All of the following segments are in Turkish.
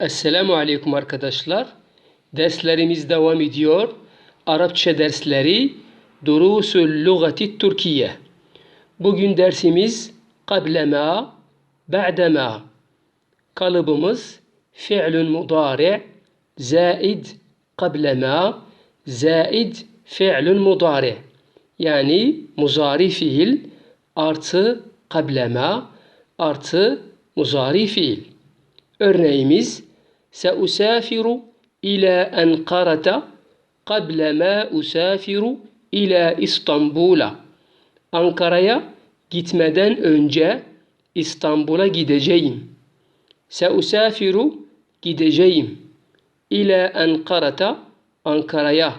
Esselamu Aleyküm arkadaşlar. Derslerimiz devam ediyor. Arapça dersleri Durusul Lugati Türkiye. Bugün dersimiz kablema, ba'dema. Kalıbımız fi'lün mudari, zaid kablema, zaid fi'lün mudari. Yani muzari fiil artı kablema artı muzari fiil. Örneğimiz Seusafiru ila Ankara'ta قبل ما أسافر إلى İstanbul'a. Ankara'ya gitmeden önce İstanbul'a gideceğim. Seusafiru gideceğim. İla Ankara'ta Ankara'ya.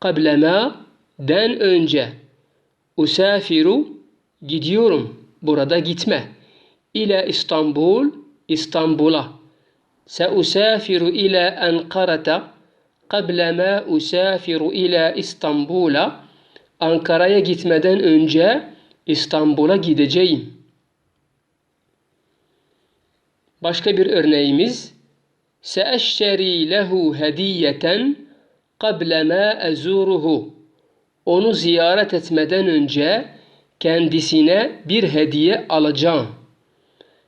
قبل ما den önce. Usafiru gidiyorum. Burada gitme. İla İstanbul İstanbul'a. Seusafiru ila Ankara'ta kable ma usafiru ila İstanbul'a Ankara'ya gitmeden önce İstanbul'a gideceğim. Başka bir örneğimiz Seeşşeri lehu hediyeten kable ma ezuruhu Onu ziyaret etmeden önce kendisine bir hediye alacağım.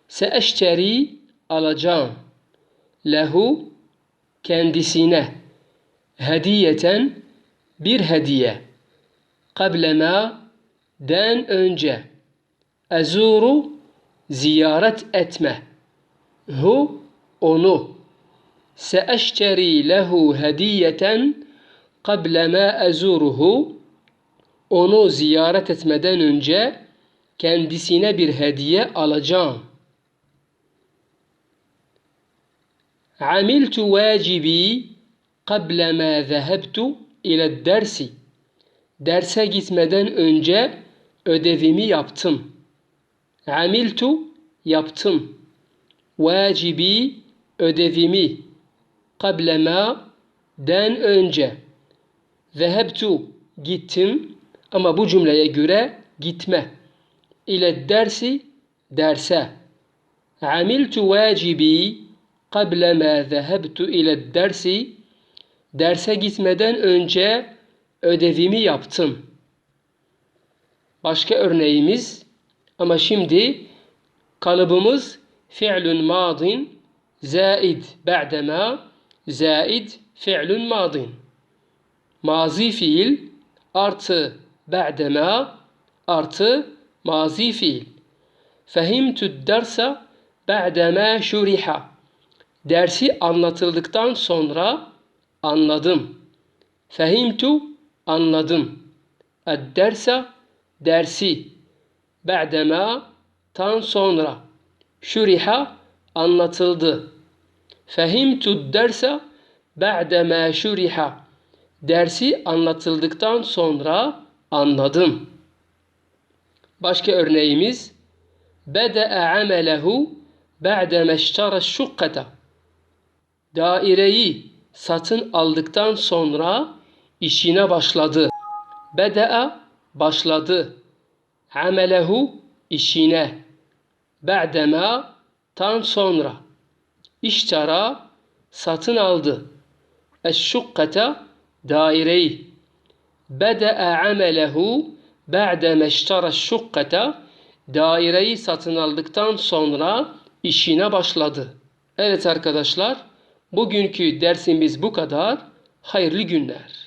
Seeşşeri alacağım. Lehu kendisine hediyeten bir hediye. Kablema den önce. Ezuru ziyaret etme. Hu onu. Seeşteri lehu hediyeten kablema ezuruhu onu ziyaret etmeden önce kendisine bir hediye alacağım. Amiltu vacibi قبل ما ذهبت إلى dersi derse gitmeden önce ödevimi yaptım. Amiltu yaptım. Vacibi ödevimi. Kablema den önce. Zehebtu gittim ama bu cümleye göre gitme. İle dersi derse. Amiltu vacibi قبل ما ذهبت إلى الدرس Derse gitmeden önce ödevimi yaptım. Başka örneğimiz ama şimdi kalıbımız fi'lun madin zaid ba'dema zaid fi'lun madin. Mazi fiil artı ba'dema artı mazi fiil. Fehimtu dersa ba'dema şuriha. Dersi anlatıldıktan sonra anladım. Fehimtu anladım. Ed-dersa dersi. Ba'dema tan sonra. Şuriha anlatıldı. Fehimtu dersa ba'dema şuriha. Dersi anlatıldıktan sonra anladım. Başka örneğimiz Bede'e amelehu ba'deme iştara şukkata. Daireyi satın aldıktan sonra işine başladı. Bede'a başladı. Amelehu işine. Ba'dema tan sonra. İştara satın aldı. Eşşukkata daireyi. Bede'a amelehu ba'deme iştara şukkata daireyi satın aldıktan sonra işine başladı. Evet arkadaşlar Bugünkü dersimiz bu kadar. Hayırlı günler.